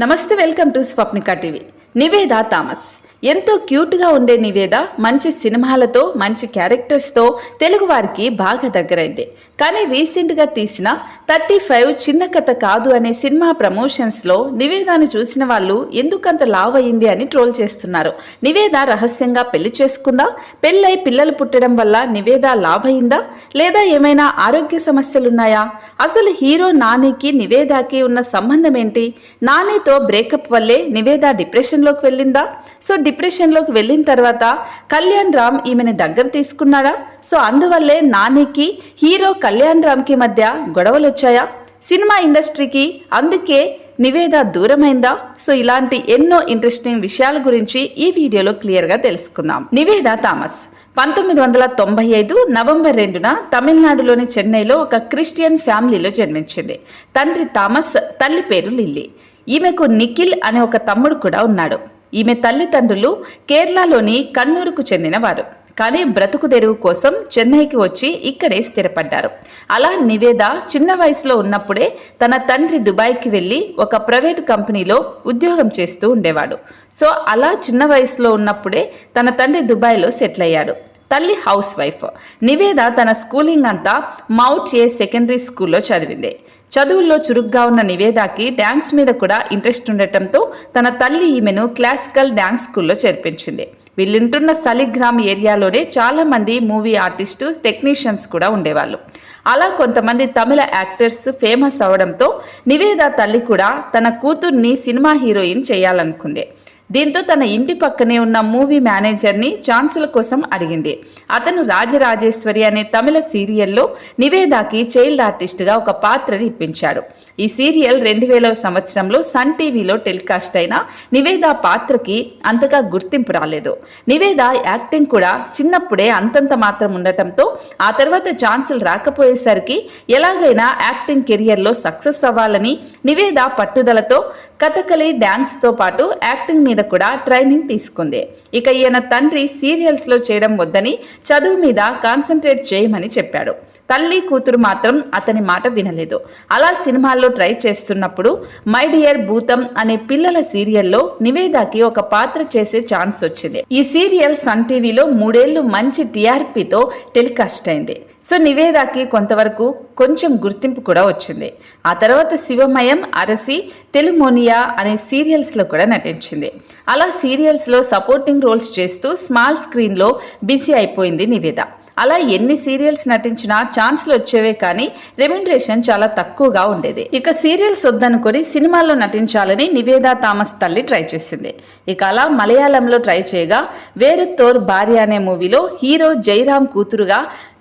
నమస్తే welcome to Swapnika TV. Niveda Thomas. ఎంతో క్యూట్గా ఉండే నివేద మంచి సినిమాలతో మంచి క్యారెక్టర్స్తో తెలుగు వారికి బాగా దగ్గరైంది. కానీ రీసెంట్గా తీసిన థర్టీ ఫైవ్ చిన్న కథ కాదు అనే సినిమా ప్రమోషన్స్లో నివేదాను చూసిన వాళ్ళు ఎందుకంత లావ్ అయింది అని ట్రోల్ చేస్తున్నారు. నివేద రహస్యంగా పెళ్ళి చేసుకుందా? పెళ్ళై పిల్లలు పుట్టడం వల్ల నివేద లావ్ అయిందా లేదా ఏమైనా ఆరోగ్య సమస్యలున్నాయా? అసలు హీరో నానికి నివేదాకి ఉన్న సంబంధం ఏంటి? నానితో బ్రేకప్ వల్లే నివేద డిప్రెషన్లోకి వెళ్ళిందా? సో డిప్రెషన్లోకి వెళ్ళిన తర్వాత కళ్యాణ్ రామ్ ఈమెను దగ్గర తీసుకున్నాడా? సో అందువల్లే నానికి హీరో కళ్యాణ్ రామ్కి మధ్య గొడవలు వచ్చాయా సినిమా ఇండస్ట్రీకి అందుకే నివేద దూరమైందా? సో ఇలాంటి ఎన్నో ఇంట్రెస్టింగ్ విషయాల గురించి ఈ వీడియోలో క్లియర్గా తెలుసుకుందాం. నివేద థామస్ పంతొమ్మిది వందల తొంభై ఐదు నవంబర్ రెండున తమిళనాడులోని చెన్నైలో ఒక క్రిస్టియన్ ఫ్యామిలీలో జన్మించింది. తండ్రి థామస్ తల్లి పేరు లిల్లీ. ఈమెకు నిఖిల్ అనే ఒక తమ్ముడు కూడా ఉన్నాడు. ఈమె తల్లిదండ్రులు కేరళలోని కన్నూరుకు చెందినవారు. కానీ బ్రతుకు తెరువు కోసం చెన్నైకి వచ్చి ఇక్కడే స్థిరపడ్డారు. అలా నివేద చిన్న వయసులో ఉన్నప్పుడే తన తండ్రి దుబాయ్కి వెళ్ళి ఒక ప్రైవేట్ కంపెనీలో ఉద్యోగం చేస్తూ ఉండేవాడు. సో అలా చిన్న వయసులో ఉన్నప్పుడే తన తండ్రి దుబాయ్లో సెటిల్ అయ్యాడు తల్లి హౌస్ వైఫ్. నివేద తన స్కూలింగ్ అంతా మౌట్ ఏ సెకండరీ స్కూల్లో చదివింది. చదువుల్లో చురుగ్గా ఉన్న నివేదాకి డ్యాన్స్ మీద కూడా ఇంట్రెస్ట్ ఉండటంతో తన తల్లి ఈమెను క్లాసికల్ డ్యాన్స్ స్కూల్లో చేర్పించింది. వీళ్ళుంటున్న సలిగ్రామ్ ఏరియాలోనే చాలా మంది మూవీ ఆర్టిస్టు టెక్నీషియన్స్ కూడా ఉండేవాళ్ళు. అలా కొంతమంది తమిళ యాక్టర్స్ ఫేమస్ అవడంతో నివేద తల్లి కూడా తన కూతుర్ని సినిమా హీరోయిన్ చేయాలనుకుంది. దీంతో తన ఇంటి పక్కనే ఉన్న మూవీ మేనేజర్ని ఛాన్సుల కోసం అడిగింది. అతను రాజరాజేశ్వరి అనే తమిళ సీరియల్లో నివేదాకి చైల్డ్ ఆర్టిస్ట్గా ఒక పాత్రని ఇప్పించాడు. ఈ సీరియల్ రెండు వేల సంవత్సరంలో సన్ టీవీలో టెలికాస్ట్ అయిన నివేద పాత్రకి అంతగా గుర్తింపు రాలేదు. నివేద యాక్టింగ్ కూడా చిన్నప్పుడే అంతంత మాత్రం ఉండటంతో ఆ తర్వాత ఛాన్సులు రాకపోయేసరికి ఎలాగైనా యాక్టింగ్ కెరియర్లో సక్సెస్ అవ్వాలని నివేద పట్టుదలతో కథకళి డ్యాన్స్తో పాటు యాక్టింగ్ మీద కూడా ట్రైనింగ్ తీసుకుంది. ఇక ఈయన తండ్రి సీరియల్స్లో చేయడం వద్దని చదువు మీద కాన్సన్ట్రేట్ చేయమని చెప్పాడు. తల్లి కూతురు మాత్రం అతని మాట వినలేదు. అలా సినిమాల్లో ట్రై చేస్తున్నప్పుడు మై డియర్ భూతం అనే పిల్లల సీరియల్లో నివేదాకి ఒక పాత్ర చేసే ఛాన్స్ వచ్చింది. ఈ సీరియల్ సన్ టీవీలో మూడేళ్ళు మంచి టీఆర్పీతో టెలికాస్ట్ అయింది. సో నివేదాకి కొంతవరకు కొంచెం గుర్తింపు కూడా వచ్చింది. ఆ తర్వాత శివమయం అరసి తెలుమోనియా అనే సీరియల్స్లో కూడా నటించింది. అలా సీరియల్స్లో సపోర్టింగ్ రోల్స్ చేస్తూ స్మాల్ స్క్రీన్లో బిజీ అయిపోయింది నివేద. అలా ఎన్ని సీరియల్స్ నటించినా ఛాన్స్లు వచ్చేవే కానీ రెమ్యునరేషన్ చాలా తక్కువగా ఉండేది. ఇక సీరియల్స్ వద్దనుకొని సినిమాల్లో నటించాలని నివేదా థామస్ తల్లి ట్రై చేసింది. ఇక అలా మలయాళంలో ట్రై చేయగా వేరుతోర్ భార్య అనే మూవీలో హీరో జైరామ్ కూతురుగా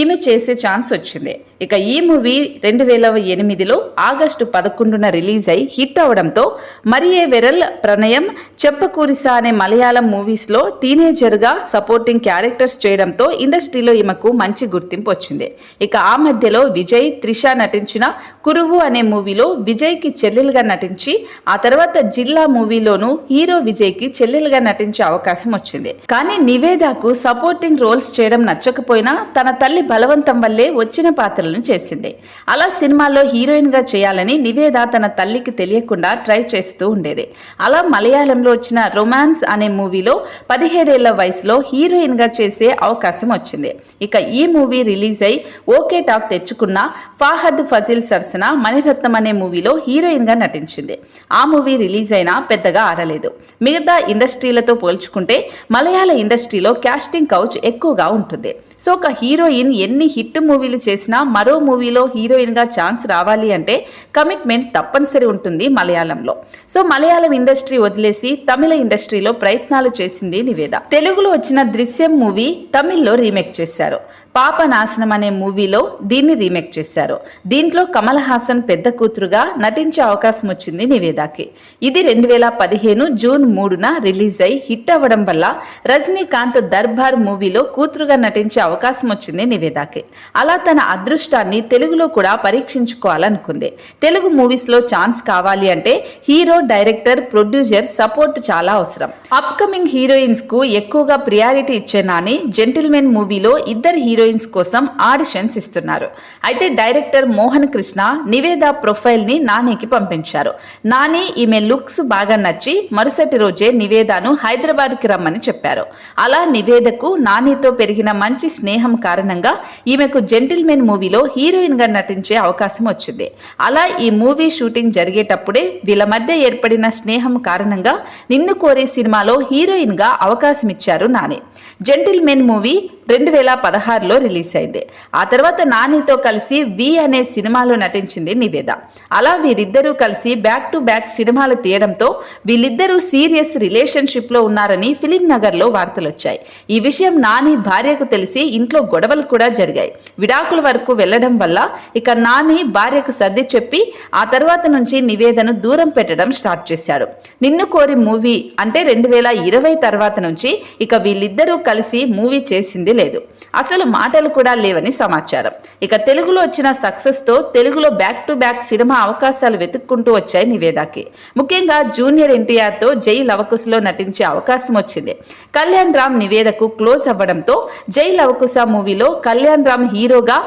ఈమె చేసే ఛాన్స్ వచ్చింది. ఇక ఈ మూవీ రెండు వేల ఎనిమిదిలో ఆగస్టు పదకొండున రిలీజ్ అయి హిట్ అవడంతో మరియే వెరల్ ప్రణయం చెప్పకూరిసా అనే మలయాళం మూవీస్లో టీనేజర్గా సపోర్టింగ్ క్యారెక్టర్స్ చేయడంతో ఇండస్ట్రీలో ఈమెకు మంచి గుర్తింపు వచ్చింది. ఇక ఆ మధ్యలో విజయ్ త్రిష నటించిన కురువు అనే మూవీలో విజయ్కి చెల్లెలుగా నటించి ఆ తర్వాత జిల్లా మూవీలోనూ హీరో విజయ్కి చెల్లెలుగా నటించే అవకాశం వచ్చింది. కానీ నివేదాకు సపోర్టింగ్ రోల్స్ చేయడం నచ్చకపోయినా తన తల్లి బలవంతం వల్లే వచ్చిన పాత్రలను చేసింది. అలా సినిమాలో హీరోయిన్గా చేయాలని నివేద తన తల్లికి తెలియకుండా ట్రై చేస్తూ ఉండేది. అలా మలయాళంలో వచ్చిన రొమాన్స్ అనే మూవీలో పదిహేడేళ్ళ వయసులో హీరోయిన్గా చేసే అవకాశం వచ్చింది. ఇక ఈ మూవీ రిలీజ్ అయి ఓకే టాక్ తెచ్చుకున్న ఫాహద్ ఫజిల్ సరసన మణిరత్నం అనే మూవీలో హీరోయిన్గా నటించింది. ఆ మూవీ రిలీజ్ అయినా పెద్దగా ఆడలేదు. మిగతా ఇండస్ట్రీలతో పోల్చుకుంటే మలయాళ ఇండస్ట్రీలో క్యాస్టింగ్ కౌచ్ ఎక్కువగా ఉంటుంది. సో ఒక హీరోయిన్ ఎన్ని హిట్ మూవీలు చేసినా మరో మూవీలో హీరోయిన్గా ఛాన్స్ రావాలి అంటే కమిట్మెంట్ తప్పనిసరి ఉంటుంది మలయాళంలో. సో మలయాళం ఇండస్ట్రీ వదిలేసి తమిళ ఇండస్ట్రీలో ప్రయత్నాలు చేసింది నివేద. తెలుగులో వచ్చిన దృశ్యం మూవీ తమిళ్ళో రీమేక్ చేశారు. పాప నాశనం అనే మూవీలో దీన్ని రీమేక్ చేశారు. దీంట్లో కమల్ హాసన్ పెద్ద కూతురుగా నటించే అవకాశం వచ్చింది నివేదాకి. ఇది రెండు వేల పదిహేను జూన్ మూడున రిలీజ్ అయి హిట్ అవ్వడం వల్ల రజనీకాంత్ దర్బార్ మూవీలో కూతురుగా నటించే అవకాశం వచ్చింది నివేదాకి. అలా తన అదృష్టాన్ని తెలుగులో కూడా పరీక్షించుకోవాలనుకుంది. తెలుగు మూవీస్లో ఛాన్స్ కావాలి అంటే హీరో డైరెక్టర్ ప్రొడ్యూసర్ సపోర్ట్ చాలా అవసరం. అప్కమింగ్ హీరోయిన్స్కు ఎక్కువగా ప్రియారిటీ ఇచ్చే నాని జెంటిల్మెన్ మూవీలో ఇద్దరు హీరో హీరోయిన్స్ కోసం ఆడిషన్స్ ఇస్తున్నారు. అయితే డైరెక్టర్ మోహన్ కృష్ణ నివేద ప్రొఫైల్ని నానికి పంపించారు. నాని ఈమె లుక్స్ బాగా నచ్చి మరుసటి రోజే నివేదను హైదరాబాద్కి రమ్మని చెప్పారు. అలా నివేదకు నానితో పెరిగిన మంచి స్నేహం కారణంగా ఈమెకు జెంటిల్మెన్ మూవీలో హీరోయిన్గా నటించే అవకాశం వచ్చింది. అలా ఈ మూవీ షూటింగ్ జరిగేటప్పుడే వీళ్ళ మధ్య ఏర్పడిన స్నేహం కారణంగా నిన్ను కోరే సినిమాలో హీరోయిన్గా అవకాశం ఇచ్చారు నాని. జెంటిల్మెన్ మూవీ రెండు వేల పదహారులో రిలీజ్ అయింది ఆ తర్వాత నానితో కలిసి వి అనే సినిమాలో నటించింది నివేద. అలా వీరిద్దరూ కలిసి బ్యాక్ టు బ్యాక్ సినిమాలు తీయడంతో వీళ్ళిద్దరూ సీరియస్ రిలేషన్షిప్లో ఉన్నారని ఫిలిం నగర్లో వార్తలు వచ్చాయి ఈ విషయం నాని భార్యకు తెలిసి ఇంట్లో గొడవలు కూడా జరిగాయి. విడాకుల వరకు వెళ్ళడం వల్ల ఇక నాని భార్యకు సర్ది చెప్పి ఆ తర్వాత నుంచి నివేదను దూరం పెట్టడం స్టార్ట్ చేశాడు నిన్ను కోరి మూవీ అంటే రెండు వేల ఇరవై తర్వాత నుంచి ఇక వీళ్ళిద్దరూ కలిసి మూవీ చేసింది లేదు అసలు మాటలు కూడా లేవని సమాచారం. ఇక తెలుగులో వచ్చిన సక్సెస్తో తెలుగులో బ్యాక్ టు బ్యాక్ సినిమా అవకాశాలు వెతుక్కుంటూ వచ్చాయి నివేదాకి. ముఖ్యంగా జూనియర్ ఎన్టీఆర్తో జై లవకుశలో నటించే అవకాశం వచ్చింది. కళ్యాణ్ రామ్ నివేదకు క్లోజ్ అవ్వడంతో జై లవకుశ మూవీలో కళ్యాణ్ రామ్ హీరోగా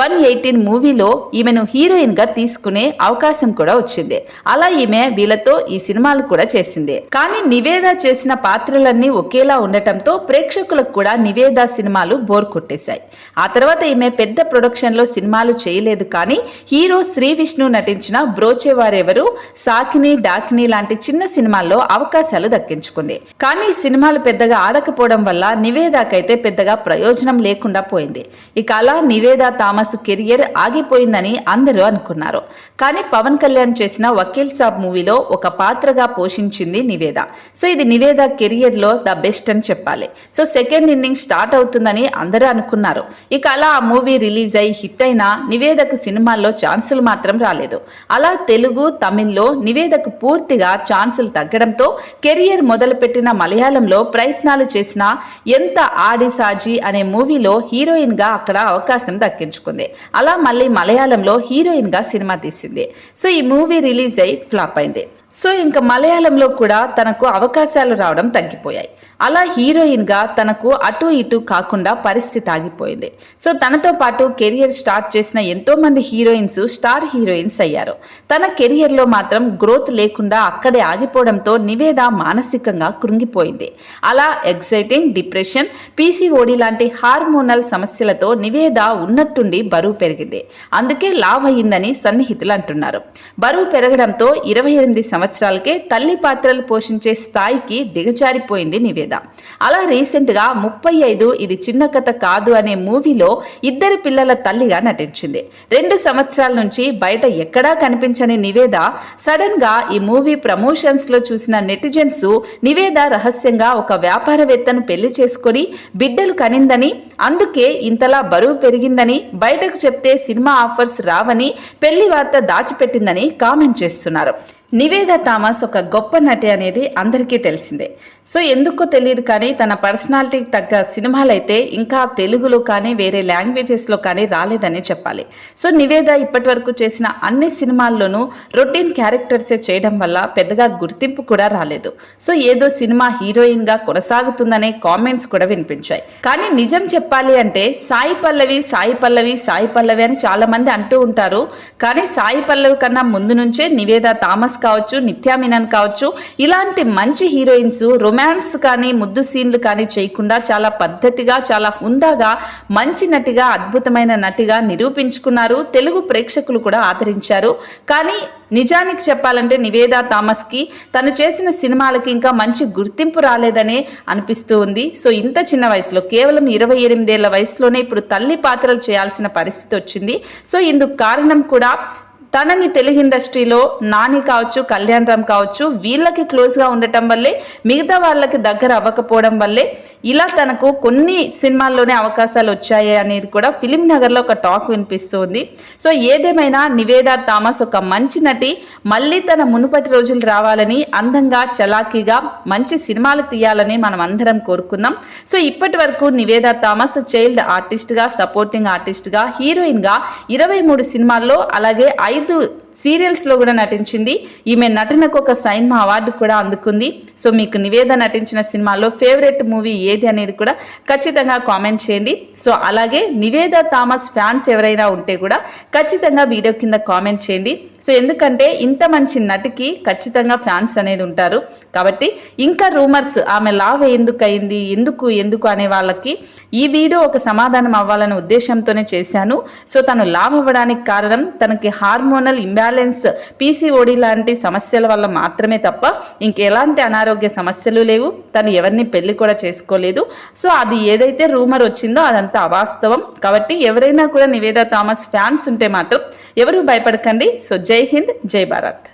వన్ ఎయిటీన్ మూవీలో ఈమెను హీరోయిన్గా తీసుకునే అవకాశం కూడా వచ్చింది. అలా ఈమె వీళ్ళతో ఈ సినిమాలు కూడా చేసింది. కానీ నివేద చేసిన పాత్రలన్నీ ఒకేలా ఉండటంతో ప్రేక్షకులకు కూడా నివేద సినిమా సినిమాలు బోర్ కొట్టేశాయి. ఆ తర్వాత ఈమె పెద్ద ప్రొడక్షన్లో సినిమాలు చేయలేదు కానీ హీరో శ్రీ విష్ణు నటించిన బ్రోచేవారెవరు సాకిని డాకిని లాంటి చిన్న సినిమాల్లో అవకాశాలు దక్కించుకుంది. కానీ ఈ సినిమాలు పెద్దగా ఆడకపోవడం వల్ల నివేదాకైతే పెద్దగా ప్రయోజనం లేకుండా పోయింది. ఇక అలా నివేదా థామస్ కెరియర్ ఆగిపోయిందని అందరూ అనుకున్నారు. కానీ పవన్ కళ్యాణ్ చేసిన వకీల్ సాబ్ మూవీలో ఒక పాత్రగా పోషించింది నివేద. సో ఇది నివేద కెరియర్లో ద బెస్ట్ అని చెప్పాలి. సో సెకండ్ ఇన్నింగ్ స్టార్ట్ అవుతుందని అందరూ అనుకున్నారు. ఇక అలా ఆ మూవీ రిలీజ్ అయి హిట్ అయినా నివేదకు సినిమాల్లో ఛాన్సులు మాత్రం రాలేదు. అలా తెలుగు తమిళ్ళో నివేదకు పూర్తిగా ఛాన్సులు తగ్గడంతో కెరియర్ మొదలుపెట్టిన మలయాళంలో ప్రయత్నాలు చేసిన ఎంత ఆడి సాజీ అనే మూవీలో హీరోయిన్గా అక్కడ అవకాశం దక్కించుకుంది. అలా మళ్ళీ మలయాళంలో హీరోయిన్గా సినిమా తీసింది. సో ఈ మూవీ రిలీజ్ అయి ఫ్లాప్ అయింది. సో ఇంకా మలయాళంలో కూడా తనకు అవకాశాలు రావడం తగ్గిపోయాయి. అలా హీరోయిన్గా తనకు అటు ఇటు కాకుండా పరిస్థితి ఆగిపోయింది. సో తనతో పాటు కెరియర్ స్టార్ట్ చేసిన ఎంతోమంది హీరోయిన్స్ స్టార్ హీరోయిన్స్ అయ్యారు. తన కెరియర్లో మాత్రం గ్రోత్ లేకుండా అక్కడే ఆగిపోవడంతో నివేద మానసికంగా కృంగిపోయింది. అలా ఎగ్జైటింగ్ డిప్రెషన్ పీసీఓడి లాంటి హార్మోనల్ సమస్యలతో నివేద ఉన్నట్టుండి బరువు పెరిగింది. అందుకే లావ్ అయ్యిందని సన్నిహితులు అంటున్నారు. బరువు పెరగడంతో ఇరవై ఎనిమిది సంవత్సరాలకే తల్లి పాత్రలు పోషించే స్థాయికి దిగజారిపోయింది నివేద. అలా రీసెంట్గా ముప్పై ఐదు ఇది చిన్న కథ కాదు అనే మూవీలో ఇద్దరు పిల్లల తల్లిగా నటించింది. రెండు సంవత్సరాల నుంచి బయట ఎక్కడా కనిపించని నివేద సడన్గా ఈ మూవీ ప్రమోషన్స్లో చూసిన నెటిజన్స్ నివేద రహస్యంగా ఒక వ్యాపారవేత్తను పెళ్ళి చేసుకొని బిడ్డలు కనిందని అందుకే ఇంతలా బరువు పెరిగిందని బయటకు చెప్తే సినిమా ఆఫర్స్ రావని పెళ్ళి వార్త దాచిపెట్టిందని కామెంట్ చేస్తున్నారు. నివేద థామస్ ఒక గొప్ప నటి అనేది అందరికీ తెలిసిందే. సో ఎందుకో తెలియదు కానీ తన పర్సనాలిటీకి తగ్గ సినిమాలు అయితే ఇంకా తెలుగులో కానీ వేరే లాంగ్వేజెస్లో కానీ రాలేదనే చెప్పాలి. సో నివేద ఇప్పటి వరకు చేసిన అన్ని సినిమాల్లోనూ రొటీన్ క్యారెక్టర్సే చేయడం వల్ల పెద్దగా గుర్తింపు కూడా రాలేదు. సో ఏదో సినిమా హీరోయిన్గా కొనసాగుతుందనే కామెంట్స్ కూడా వినిపించాయి. కానీ నిజం చెప్పాలి అంటే సాయి పల్లవి సాయి పల్లవి సాయి పల్లవి అని చాలా మంది అంటూ ఉంటారు. కానీ సాయి పల్లవి కన్నా ముందు నుంచే నివేద థామస్ కావచ్చు నిత్యా మీనన్ కావచ్చు ఇలాంటి మంచి హీరోయిన్స్ రొమాన్స్ కానీ ముద్దు సీన్లు కానీ చేయకుండా చాలా పద్ధతిగా చాలా హుందాగా మంచి నటిగా అద్భుతమైన నటిగా నిరూపించుకున్నారు. తెలుగు ప్రేక్షకులు కూడా ఆదరించారు. కానీ నిజానికి చెప్పాలంటే నివేదా థామస్కి తను చేసిన సినిమాలకి ఇంకా మంచి గుర్తింపు రాలేదనే అనిపిస్తూ ఉంది. సో ఇంత చిన్న వయసులో కేవలం ఇరవై ఎనిమిదేళ్ళ వయసులోనే ఇప్పుడు తల్లి పాత్రలు చేయాల్సిన పరిస్థితి వచ్చింది. సో ఇందుకు కారణం కూడా తనని తెలుగు ఇండస్ట్రీలో నాని కావచ్చు కళ్యాణ్ రామ్ కావచ్చు వీళ్ళకి క్లోజ్గా ఉండటం వల్లే మిగతా వాళ్ళకి దగ్గర అవ్వకపోవడం వల్లే ఇలా తనకు కొన్ని సినిమాల్లోనే అవకాశాలు వచ్చాయి అనేది కూడా ఫిలిం నగర్లో ఒక టాక్ వినిపిస్తుంది. సో ఏదేమైనా నివేదా థామస్ ఒక మంచి నటి మళ్ళీ తన మునుపటి రోజులు రావాలని అందంగా చలాకీగా మంచి సినిమాలు తీయాలని మనం అందరం కోరుకుందాం సో ఇప్పటి వరకు నివేదా థామస్ చైల్డ్ ఆర్టిస్ట్గా సపోర్టింగ్ ఆర్టిస్ట్గా హీరోయిన్గా ఇరవై మూడు సినిమాల్లో అలాగే ఐదు itu సీరియల్స్లో కూడా నటించింది. ఈమె నటనకు ఒక సైన్మా అవార్డు కూడా అందుకుంది. సో మీకు నివేద నటించిన సినిమాలో ఫేవరెట్ మూవీ ఏది అనేది కూడా ఖచ్చితంగా కామెంట్ చేయండి. సో అలాగే నివేద థామస్ ఫ్యాన్స్ ఎవరైనా ఉంటే కూడా ఖచ్చితంగా వీడియో కింద కామెంట్ చేయండి. సో ఎందుకంటే ఇంత మంచి నటికి ఖచ్చితంగా ఫ్యాన్స్ అనేది ఉంటారు. కాబట్టి ఇంకా రూమర్స్ ఆమె లావ్ ఎందుకు అయింది ఎందుకు ఎందుకు అనే వాళ్ళకి ఈ వీడియో ఒక సమాధానం అవ్వాలనే ఉద్దేశంతోనే చేశాను. సో తను లావ్ అవ్వడానికి కారణం తనకి హార్మోనల్ ఇంబ్యాలెన్స్ పీసీఓడి లాంటి సమస్యల వల్ల మాత్రమే తప్ప ఇంకెలాంటి అనారోగ్య సమస్యలు లేవు. తను ఎవరిని పెళ్ళి కూడా చేసుకోలేదు. సో అది ఏదైతే రూమర్ వచ్చిందో అదంతా అవాస్తవం. కాబట్టి ఎవరైనా కూడా నివేదా థామస్ ఫ్యాన్స్ ఉంటే మాత్రం ఎవరు భయపడకండి. సో జై హింద్ జై భారత్.